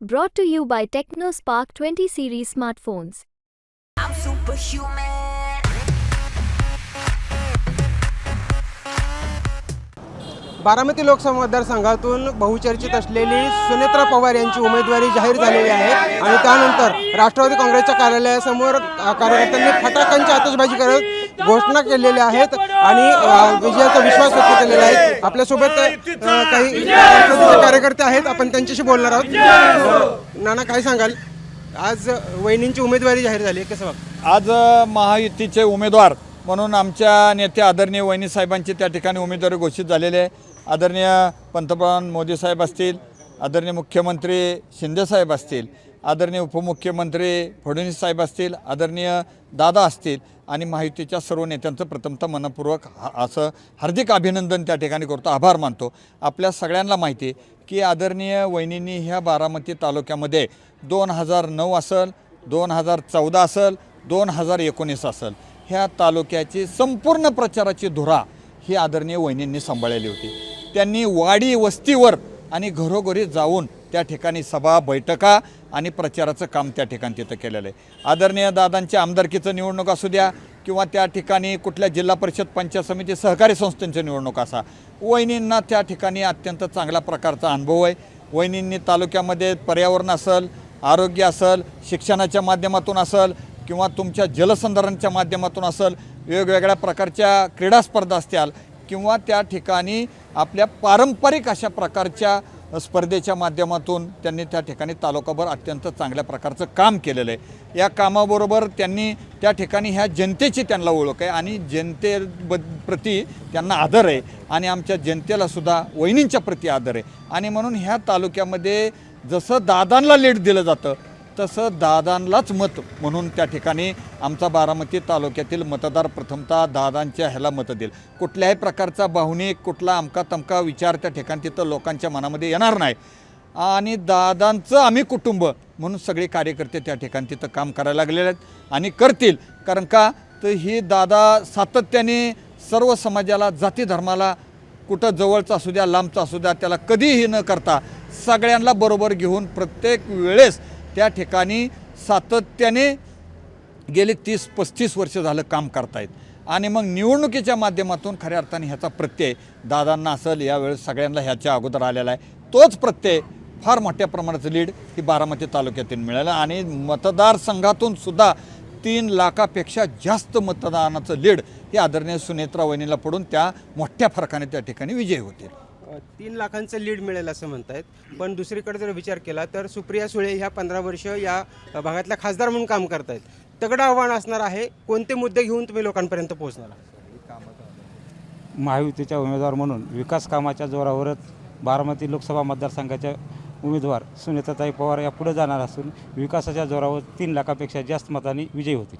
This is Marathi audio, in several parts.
Brought to you by TechnoSpark 20 series smartphones. I'm superhuman. Baramati Lok Sabha मतदारसंघातून बहुचर्चित असलेली सुनेत्रा पवार यांची उमेदवारी जाहीर झालेली आहे आणि त्यानंतर राष्ट्रवादी काँग्रेसच्या कार्यालयासमोर कार्यकर्त्यांनी फटाक्यांची आतषबाजी करत घोषणा केलेल्या आहेत आणि विजयाचा विश्वास व्यक्त केलेला आहे. आपल्यासोबत काही कार्यकर्ते आहेत. आपण त्यांच्याशी बोलणार आहोत. नाना काय सांगाल? आज वहिनींची उमेदवारी जाहीर झाली आहे. कसं आज महायुतीचे उमेदवार म्हणून आमच्या नेते आदरणीय वहिनी साहेबांची त्या ठिकाणी उमेदवारी घोषित झालेले आहे. आदरणीय पंतप्रधान मोदी साहेब असतील आदरणीय मुख्यमंत्री शिंदेसाहेब असतील आदरणीय उपमुख्यमंत्री फडणवीस साहेब असतील आदरणीय दादा असतील आणि माहितीच्या सर्व नेत्यांचं प्रथमतः मनपूर्वक हा- असं हार्दिक अभिनंदन त्या ठिकाणी करतो आभार मानतो. आपल्या सगळ्यांना माहिती आहे की आदरणीय वहिनींनी ह्या बारामती तालुक्यामध्ये दोन हजार नऊ असेल दोन हजार चौदा असेल दोन हजार एकोणीस असेल ह्या तालुक्याची संपूर्ण प्रचाराची धुरा ही आदरणीय वहिनींनी सांभाळलेली होती. त्यांनी वाडी वस्तीवर आणि घरोघरी जाऊन त्या ठिकाणी सभा बैठका आणि प्रचाराचं काम त्या ठिकाणी तिथं केलेलं आहे. आदरणीय दादांच्या आमदारकीचं निवडणूक असू द्या किंवा त्या ठिकाणी कुठल्या जिल्हा परिषद पंचायत समिती सहकारी संस्थांची निवडणूक असा वहिनींना त्या ठिकाणी अत्यंत चांगल्या प्रकारचा अनुभव आहे. वहिनींनी तालुक्यामध्ये पर्यावरण असेल आरोग्य असेल शिक्षणाच्या माध्यमातून असेल किंवा तुमच्या जलसंधारणच्या माध्यमातून असेल वेगवेगळ्या प्रकारच्या क्रीडा स्पर्धा असतील किंवा त्या ठिकाणी आपल्या पारंपरिक अशा प्रकारच्या स्पर्धेच्या माध्यमातून त्यांनी त्या ठिकाणी तालुकाभर अत्यंत चांगल्या प्रकारचं काम केलेलं आहे. या कामाबरोबर त्यांनी त्या ठिकाणी ह्या जनतेची त्यांना ओळख आहे आणि जनते प्रती त्यांना आदर आहे आणि आमच्या जनतेलासुद्धा वहिनींच्या प्रती आदर आहे. आणि म्हणून ह्या तालुक्यामध्ये जसं दादांना लीड दिलं जातं तसं दादांलाच मत म्हणून त्या ठिकाणी आमचा बारामती तालुक्यातील मतदार प्रथमतः दादांच्या ह्याला मतं देईल. कुठल्याही प्रकारचा भावनिक कुठला अमका तमका विचार त्या ठिकाणी तिथं लोकांच्या मनामध्ये येणार नाही. आणि दादांचं आम्ही कुटुंब म्हणून सगळे कार्यकर्ते त्या ठिकाणी तिथं काम करायला लागलेले आहेत आणि करतील. कारण का? तर ही दादा सातत्याने सर्व समाजाला जाती धर्माला कुठं जवळचं असू द्या लांबचं असू द्या त्याला कधीही न करता सगळ्यांना बरोबर घेऊन प्रत्येक वेळेस त्या ठिकाणी सातत्याने गेले तीस पस्तीस वर्ष झालं काम करतायत. आणि मग निवडणुकीच्या माध्यमातून खऱ्या अर्थाने ह्याचा प्रत्यय दादांना असेल यावेळेस सगळ्यांना ह्याच्या अगोदर आलेला आहे. तोच प्रत्यय फार मोठ्या प्रमाणाचं लीड ही बारामती तालुक्यातून मिळालं आणि मतदारसंघातून सुद्धा तीन लाखापेक्षा जास्त मतदानाचं लीड हे आदरणीय सुनेत्रा वहिनीला पडून त्या मोठ्या फरकाने त्या ठिकाणी विजयी होतील. तीन लाखांचं लीड मिळेल असं म्हणतायत. पण दुसरीकडे जर विचार केला तर सुप्रिया सुळे ह्या पंधरा वर्ष या भागातल्या खासदार म्हणून काम करतायत. तगडं आव्हान असणार आहे. कोणते मुद्दे घेऊन तुम्ही लोकांपर्यंत पोहोचणार आहात? महायुतीच्या उमेदवार म्हणून विकास कामाच्या जोरावरच बारामती लोकसभा मतदारसंघाच्या उमेदवार सुनेत्राताई पवार या पुढे जाणार असून विकासाच्या जोरावर तीन लाखापेक्षा जास्त मतांनी विजयी होतील.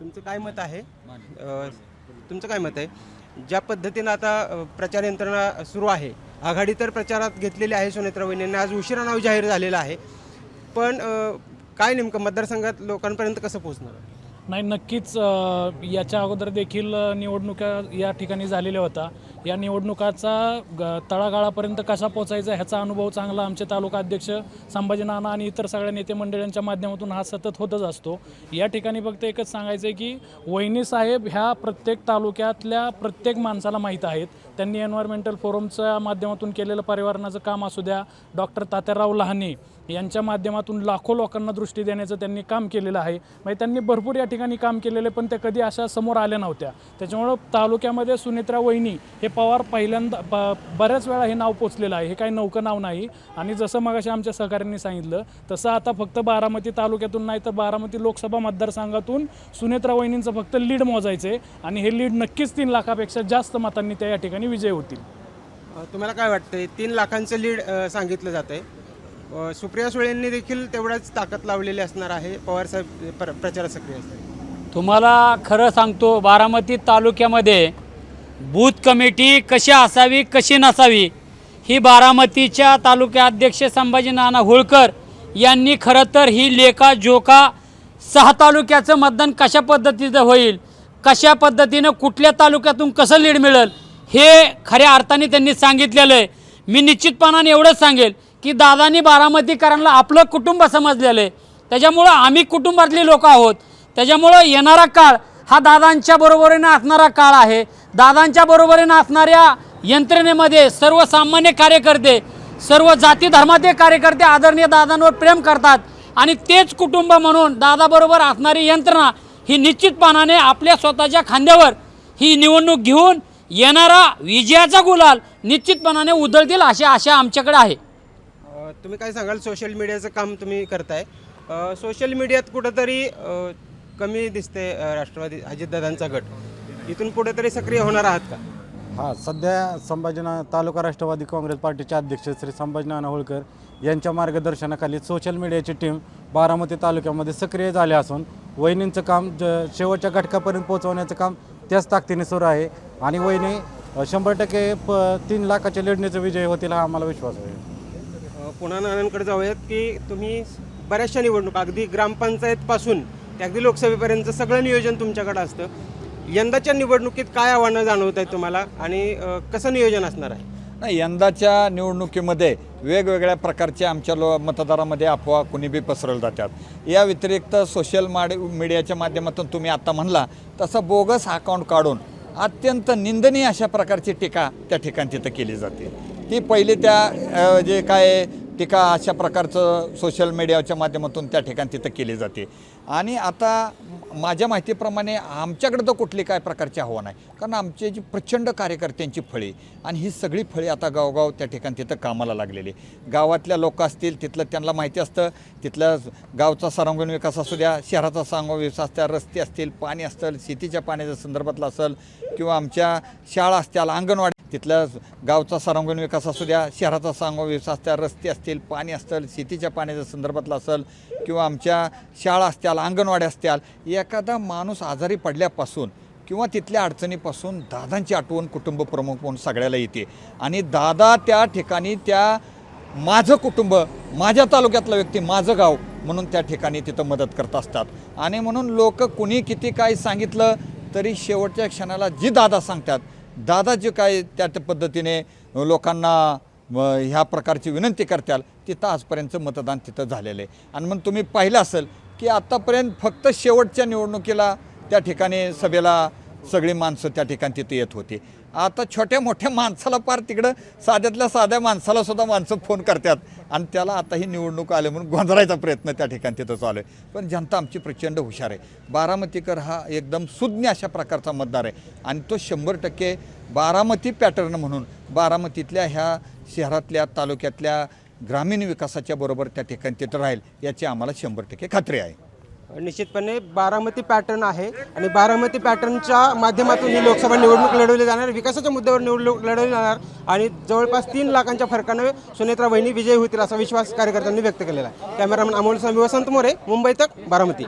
तुमचं काय मत आहे? तुमचं काय मत आहे? ज्या पद्धतीनं आता प्रचार यंत्रणा सुरू आहे आघाडी तर प्रचारात घेतलेली आहे सुनेत्रा वहिनींनी आज उशिरा नाव जाहीर झालेलं आहे. पण काय नेमकं मतदारसंघात लोकांपर्यंत कसं पोहोचणार? नाही नक्कीच याच्या अगोदर देखील निवडणुका या ठिकाणी झालेल्या होत्या. या निवडणुकाचा ग- तळागाळापर्यंत कसा पोचायचा ह्याचा अनुभव चांगला आमचे तालुका अध्यक्ष संभाजी नाना आणि इतर सगळ्या नेते मंडळींच्या माध्यमातून हा सतत होतच असतो. या ठिकाणी फक्त एकच सांगायचं आहे की वहिनी साहेब ह्या प्रत्येक तालुक्यातल्या प्रत्येक माणसाला माहीत आहेत. त्यांनी एन्व्हायरमेंटल फोरमच्या माध्यमातून केलेलं पर्यावरणाचं काम असू द्या. डॉक्टर तात्याराव लहाने यांच्या माध्यमातून लाखो लोकांना दृष्टी देण्याचं त्यांनी काम केलेलं आहे. म्हणजे त्यांनी भरपूर या ठिकाणी काम केलेले पण ते कधी अशा समोर आल्या नव्हत्या. त्याच्यामुळं तालुक्यामध्ये सुनेत्रा वहिनी हे पवार पहिल्यांदा ब बऱ्याच वेळा हे नाव पोचलेलं आहे. हे काही नौकं नाव नाही. आणि जसं मगाशी आमच्या सहकाऱ्यांनी सांगितलं तसं आता फक्त बारामती तालुक्यातून नाही तर बारामती लोकसभा मतदारसंघातून सुनेत्रा वहिनींचं फक्त लीड मोजायचं आहे आणि हे लीड नक्कीच तीन लाखापेक्षा जास्त मतांनी त्या या ठिकाणी विजय होतील. तुम्हाला काय वाटतंय? तीन लाखांचं लीड सांगितलं जात आहे सुप्रिया सुळेंनी देखील तेवढाच ताकद लावलेली असणार आहे. पवारसाहेब प्र प्रचारात सक्रिय असतात तुम्हाला खरं सांगतो बारामती तालुक्यामध्ये बूथ कमिटी कशी असावी कशी नसावी ही बारामतीच्या तालुक्या अध्यक्ष संभाजी नाना होळकर यांनी खरं तर ही लेखा जोखा सहा तालुक्याचं मतदान कशा पद्धतीचं होईल कशा पद्धतीनं कुठल्या तालुक्यातून कसं लीड मिळेल हे खऱ्या अर्थाने त्यांनी सांगितलेलं आहे. मी निश्चितपणाने एवढंच सांगेल की दादानी बारामतीकरांना आपलं कुटुंब समजलेलं आहे. त्याच्यामुळं आम्ही कुटुंबातली लोक आहोत. त्याच्यामुळं येणारा काळ हा दादांच्या बरोबरीनं असणारा काळ आहे. दादांच्या बरोबरीनं असणाऱ्या यंत्रणेमध्ये सर्वसामान्य कार्यकर्ते सर्व जाती धर्माचे कार्यकर्ते आदरणीय दादांवर प्रेम करतात आणि तेच कुटुंब म्हणून दादाबरोबर असणारी यंत्रणा ही निश्चितपणाने आपल्या स्वतःच्या खांद्यावर ही निवडणूक घेऊन येणारा विजयाचा गुलाल निश्चितपणाने उधळतील अशी आशा आमच्याकडे आहे. तुम्ही काय सांगाल? सोशल मीडियाचं काम तुम्ही करताय. अ, सोशल मीडियात कुठंतरी अ, कमी दिसते अ, राष्ट्रवादी अजितदादांचा गट. इथून कुठेतरी सक्रिय होणार आहात का? हा सध्या संभाजीना तालुका राष्ट्रवादी काँग्रेस पार्टीचे अध्यक्ष श्री संभाजी नाना होळकर यांच्या मार्गदर्शनाखाली सोशल मीडियाची टीम बारामती तालुक्यामध्ये सक्रिय झाले असून वहिनींचं काम ज शेवटच्या घटकापर्यंत पोहोचवण्याचं काम त्याच ताकदीने सुरू आहे. आणि वहिनी अ, शंभर टक्के प तीन लाखाच्या लढणीचा विजय होतील हा आम्हाला विश्वास आहे. पुन्हा नानांकडे जाऊयात की तुम्ही बऱ्याचशा निवडणुका अगदी ग्रामपंचायतपासून ते अगदी लोकसभेपर्यंत सगळं नियोजन तुमच्याकडे असतं. यंदाच्या निवडणुकीत काय आव्हानं जाणवत आहेत तुम्हाला आणि कसं नियोजन असणार आहे? नाही यंदाच्या निवडणुकीमध्ये वेगवेगळ्या प्रकारच्या आमच्या लो मतदारामध्ये अफवा कुणी बी पसरवल्या जातात. या व्यतिरिक्त सोशल माड मीडियाच्या माध्यमातून तुम्ही आता म्हणला तसं बोगस अकाउंट काढून अत्यंत निंदनीय अशा प्रकारची टीका त्या ठिकाणी तिथं केली जाते. ती पहिले त्या जे काय टीका अशा प्रकारचं सोशल मीडियाच्या माध्यमातून त्या ठिकाणी तिथं केली जाते. आणि आता माझ्या माहितीप्रमाणे आमच्याकडे तर कुठली काय प्रकारची आव्हान आहे कारण आमचे जी प्रचंड कार्यकर्त्यांची फळी आणि ही सगळी फळी आता गावगाव त्या ठिकाणी तिथं कामाला लागलेली. गावातल्या लोक असतील तिथलं त्यांना माहिती असतं. तिथल्या गावचा सर्वांगीण विकास असू द्या शहराचा सर्वांगीण विकास त्या रस्ते असतील पाणी असतील शेतीच्या पाण्याच्या संदर्भातलं असेल किंवा आमच्या शाळा असतील अंगणवाडी तिथल्या गावचा सर्वांगीण विकास असू द्या शहराचा सर्वांगीण विकास त्या रस्ते असतील पाणी असतील शेतीच्या पाण्याच्या संदर्भातलं असेल किंवा आमच्या शाळा असत्याल अंगणवाड्या असत्याल एखादा माणूस आजारी पडल्यापासून किंवा तिथल्या अडचणीपासून दादांची आठवण कुटुंब प्रमुख म्हणून सगळ्याला येते. आणि दादा त्या ठिकाणी त्या माझं कुटुंब माझ्या तालुक्यातला व्यक्ती माझं गाव म्हणून त्या ठिकाणी तिथं मदत करत असतात. आणि म्हणून लोक कुणी किती काय सांगितलं तरी शेवटच्या क्षणाला जी दादा सांगतात दादा जे काय त्या त्या पद्धतीने लोकांना ह्या प्रकारची विनंती करताल तिथं आजपर्यंत मतदान तिथं झालेलं आहे. आणि मग तुम्ही पाहिलं असेल की आत्तापर्यंत फक्त शेवटच्या निवडणुकीला त्या ठिकाणी सभेला सगळी माणसं त्या ठिकाणी तिथे येत होती. आता छोट्या मोठ्या माणसाला पार तिकडं साध्यातल्या साध्या माणसाला सुद्धा माणसं फोन करतात. आणि त्याला आता ही निवडणूक आले म्हणून गोंधळायचा प्रयत्न त्या ठिकाणी तिथं चालू आहे. पण जनता आमची प्रचंड हुशार आहे. बारामतीकर हा एकदम सुज्ञ अशा प्रकारचा मतदार आहे. आणि तो शंभर टक्के बारामती पॅटर्न म्हणून बारामतीतल्या ह्या शहरातल्या तालुक्यातल्या ग्रामीण विकासाच्या बरोबर त्या ठिकाणी तिथं राहील याची आम्हाला शंभर टक्के खात्री आहे. निश्चितपणे बारामती पॅटर्न आहे आणि बारामती पॅटर्नच्या माध्यमातून ही लोकसभा निवडणूक लढवली जाणार विकासाच्या मुद्द्यावर निवडणूक लढवली जाणार आणि जवळपास तीन लाखांच्या फरकानं सुनेत्रा वहिनी विजयी होतील असा विश्वास कार्यकर्त्यांनी व्यक्त केलेला आहे. कॅमेरामॅन अमोल स्वामी वसंत मोरे मुंबई तक बारामती.